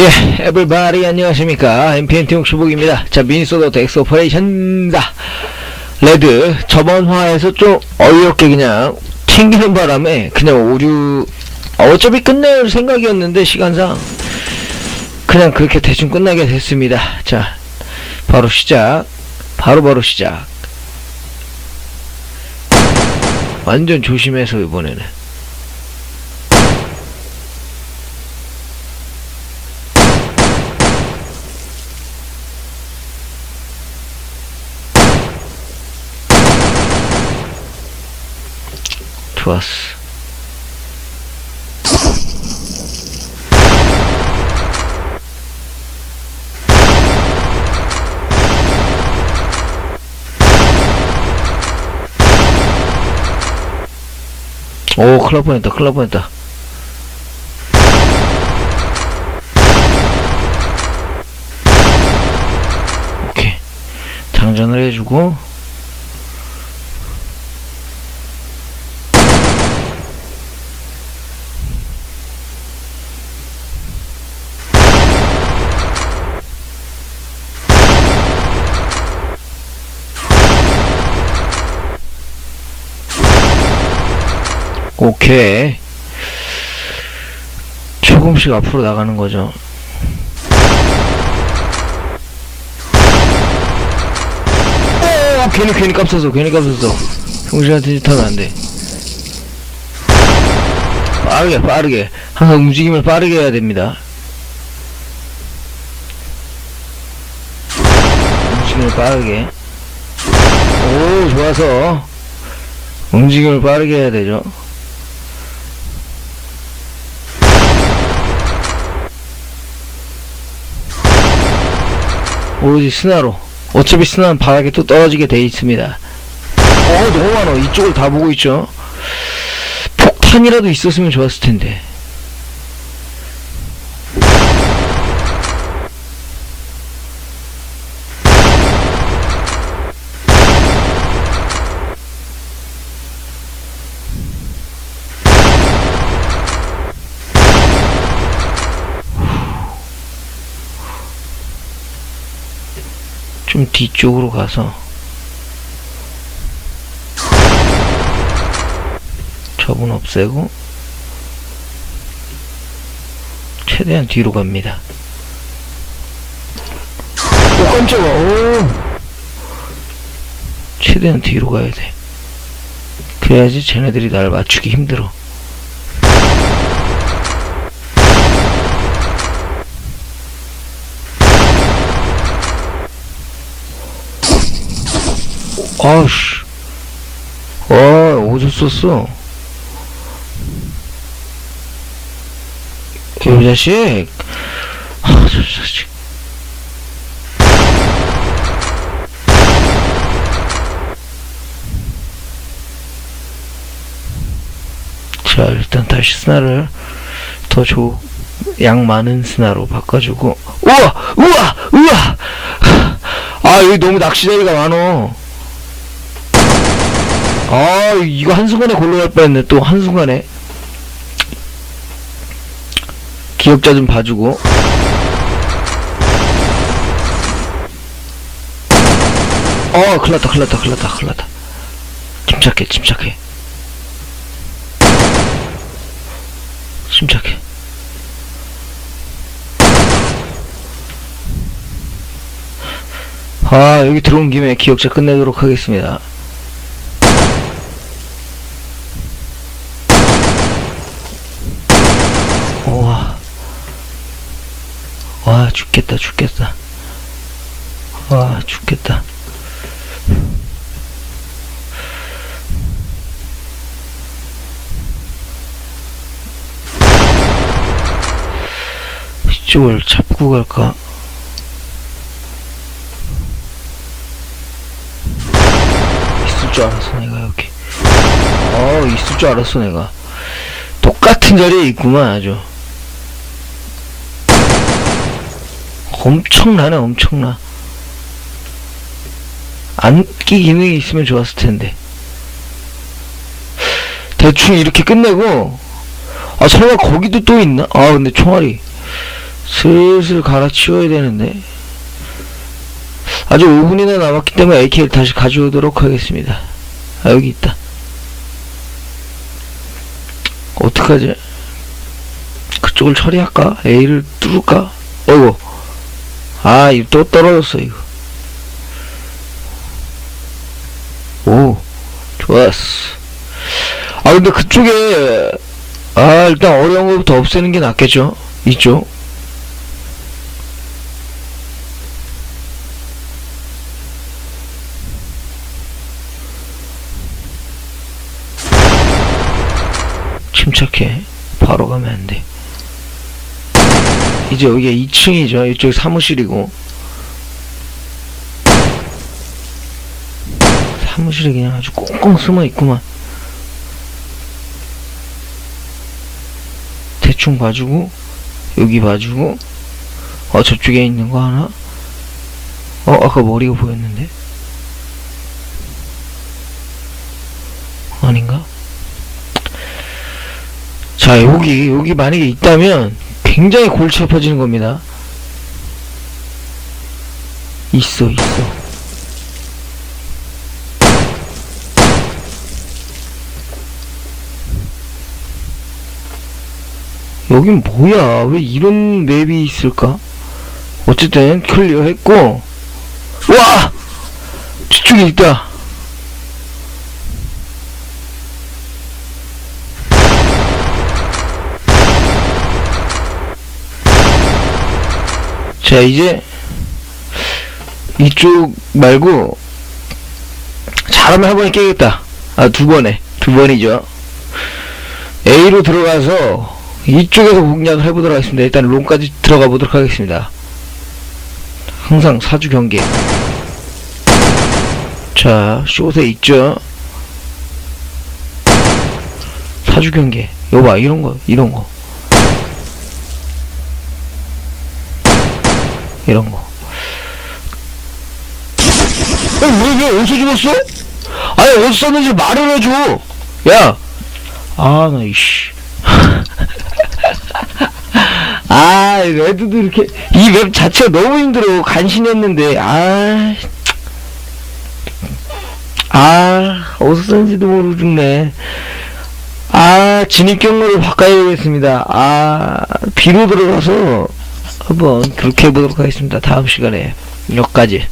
예, 에블바리 안녕하십니까. MPNT 홍수복입니다. 자, 미니소드 엑스 오퍼레이션다. 레드, 저번 화에서 좀 어이없게 그냥 튕기는 바람에 그냥 오류, 어차피 끝낼 생각이었는데, 시간상. 그냥 그렇게 대충 끝나게 됐습니다. 자, 바로 시작. 바로 바로 시작. 완전 조심해서 이번에는. 좋았어. 오, 뻔했다, 큰일 날 뻔했다. 오케이. 장전을 해주고, 오케이. 조금씩 앞으로 나가는 거죠. 오, 괜히, 괜히 깜쳤어, 괜히 깜쳤어. 형실한테 짓 하면 안 돼. 빠르게, 빠르게. 항상 움직임을 빠르게 해야 됩니다. 움직임을 빠르게. 오, 좋아서. 움직임을 빠르게 해야 되죠. 오로지 스나로 어차피 스나는 바닥에 또 떨어지게 돼 있습니다. 어 너무 많아 이쪽을 다 보고 있죠. 폭탄이라도 있었으면 좋았을 텐데 좀 뒤쪽으로 가서 저분 없애고 최대한 뒤로 갑니다. 오 깜짝아. 오. 최대한 뒤로 가야 돼. 그래야지 쟤네들이 날 맞추기 힘들어. 아우씨. 와, 어디서 썼어? 이 자식. 아, 저 자식. 자, 일단 다시 스나를 더 조, 양 많은 스나로 바꿔주고. 우와! 우와! 우와! 아, 여기 너무 낚시자리가 많어. 아 이거 한순간에 골로 갈 뻔했네. 또 한순간에. 기억자 좀 봐주고. 어 큰일났다 큰일났다 큰일났다 큰일났다. 침착해 침착해. 침착해. 아 여기 들어온 김에 기억자 끝내도록 하겠습니다 와. 와, 죽겠다, 죽겠다. 와, 죽겠다. 이쪽을 잡고 갈까? 있을 줄 알았어, 내가 여기. 어, 있을 줄 알았어, 내가. 똑같은 자리에 있구만 아주 엄청나네 엄청나 안기 기능이 있으면 좋았을 텐데 대충 이렇게 끝내고 아 설마 거기도 또 있나? 아 근데 총알이 슬슬 갈아치워야 되는데. 아직 5분이나 남았기 때문에 AK를 다시 가져오도록 하겠습니다. 아, 여기 있다. 어떡하지? 그쪽을 처리할까? A를 뚫을까? 어이구. 아, 이거 또 떨어졌어, 이거. 오, 좋았어. 아, 근데 그쪽에, 아, 일단 어려운 것부터 없애는 게 낫겠죠? 이쪽. 침착해. 바로 가면 안 돼. 이제 여기가 2층이죠. 이쪽 사무실이고. 사무실에 그냥 아주 꽁꽁 숨어 있구만. 대충 봐주고, 여기 봐주고, 어, 저쪽에 있는 거 하나? 어, 아까 머리가 보였는데? 아닌가? 자, 여기, 여기 만약에 있다면 굉장히 골치 아파지는 겁니다. 있어, 있어. 여긴 뭐야? 왜 이런 맵이 있을까? 어쨌든 클리어 했고, 와! 저쪽에 있다. 자, 이제 이쪽 말고 잘하면 한 번에 깨겠다. 아, 두 번에. 두 번이죠. A로 들어가서 이쪽에서 공략을 해보도록 하겠습니다. 일단 롱까지 들어가 보도록 하겠습니다. 항상 사주 경계. 자, 숏에 있죠. 사주 경계. 이거 봐, 이런 거, 이런 거. 이런 거. 어, 왜, 왜, 어디서 죽었어? 아니, 어디서 썼는지 말을 해줘! 야! 아, 나, 이씨. 아, 레드도 이렇게, 이 맵 자체가 너무 힘들어. 간신했는데, 아. 아, 어디서 썼는지도 모르고 죽네. 아, 진입 경로를 바꿔야 되겠습니다. 아, 비로 들어가서 한번 그렇게 해보도록 하겠습니다. 다음 시간에. 여기까지.